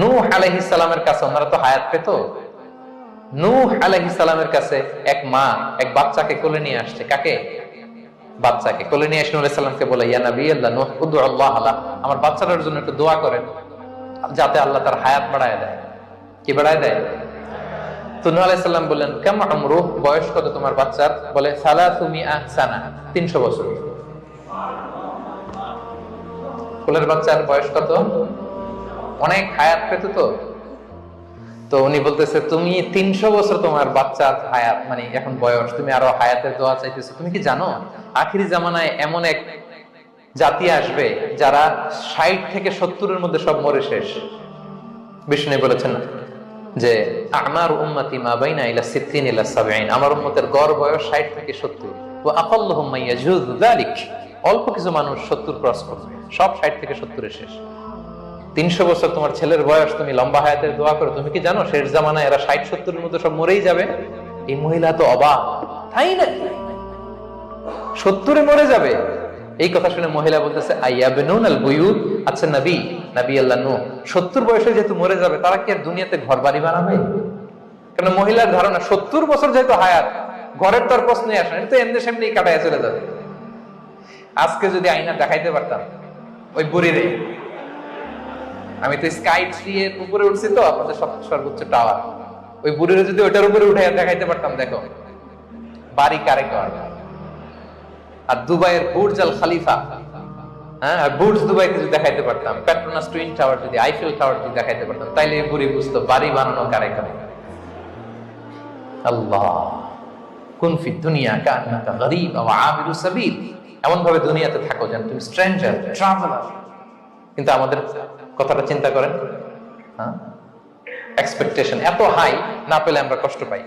নূহ সালামের কাছে, ওনারা তো হায়াত পেত। নূহ আলাইহিস সালামের কাছে এক মা, এক বাচ্চাকে কোলে নিয়ে আসছে। কাকে? বাচ্চাকে কোলে নিয়ে এসে আলাইহিস সালামকে বলে, ইয়া নবী আল্লাহ নূহ উদু আল্লাহ আলা। আমার বাচ্চাটার জন্য একটু দোয়া করেন, যাতে আল্লাহ তার হায়াত বাড়ায় দেয়। কি বাড়ায় দেয়? তো নূহ আলাইহিস সালাম বললেন, কেমন আমরু বয়স কত তোমার বাচ্চার? বলে সালাসুমি আহসানা 300 বছর। কোলের বাচ্চার বয়স কত? অনেক হায়াত পেত তো? তো উনি বলতেছে, তুমি তিনশো বছর তোমার বাচ্চার হায়াত মানে এখন বয়স, তুমি আরও হায়াতের দোয়া চাইতেছো। তুমি কি জানো, আখিরি জামানায় এমন এক জাতি আসবে যারা ষাট থেকে সত্তরের মধ্যে সব মরে শেষ? বিষ্ণু বলেছেন যে, আমার উম্মতি মা বাইনা ইলা সিদ্দিন ইলা সাবঈন। আমার উম্মতের গড় বয়স 60 থেকে 70 ওয়া আকাল্লুহুম মান ইয়াজুযু যালিক। অল্প কিছু মানুষ 70 ক্রস করবে, সব 60 থেকে সত্তরের শেষ। 300 বছর তোমার ছেলের বয়স, তুমি লম্বা হায়াতের দোয়া করো। তুমি কি জানো, শেষ জামানায় এরা 60 70 এর মধ্যে সব মরেই যাবে? এই মহিলা তো অবাক। তাই 70 এ মরে যাবে। এই কথা শুনে মহিলা বলতেছে আইয়াবেনুন আল বুয়ুত আচ্ছা নবী নবী আল্লাহ নূহ। 70 বয়সে যেহেতু মরে যাবে, তারা কি আর দুনিয়াতে ঘর বাড়ি বানাবে? কারণ মহিলার ধারণা 70 বছর যেহেতু হায়াত, ঘরের তো আর প্রশ্নই আসে না, এটা তো এমনি সেমনি কাটায় চলে যাবে। আজকে যদি আইনা দেখাইতে পারতাম, ওই বুড়িরে আমি তো স্কাই ট্রি এর উপরে উঠছি তো, আপনাদের সব সর্বোচ্চ টাওয়ার ওই বুড়িরে যদি ওটার উপরে উঠে দেখাইতে পারতাম, দেখো। বাড়ি কারে কর। আর দুবাইয়ের বুর্জ আল খালিফা হ্যাঁ? আর বুর্জ দুবাইতে যদি দেখাইতে পারতাম পেট্রোনাস টুইন টাওয়ার যদি আইফেল টাওয়ার যদি দেখাইতে পারতাম, তাইলে এই বুড়ি বুঝতো, বাড়ি বানানো কারে কারে? আল্লাহ। কুন ফি দুনিয়া কান্নাকা গরিব আও আবিরু সাবিল। এমন ভাবে দুনিয়াতে থাকো যেন তুমি স্ট্রেঞ্জার ট্রাভেলার কিন্তু আমাদের কথাটা চিন্তা করেন হ্যাঁ? এক্সপেকটেশন এত হাই না পেলে আমরা কষ্ট পাই।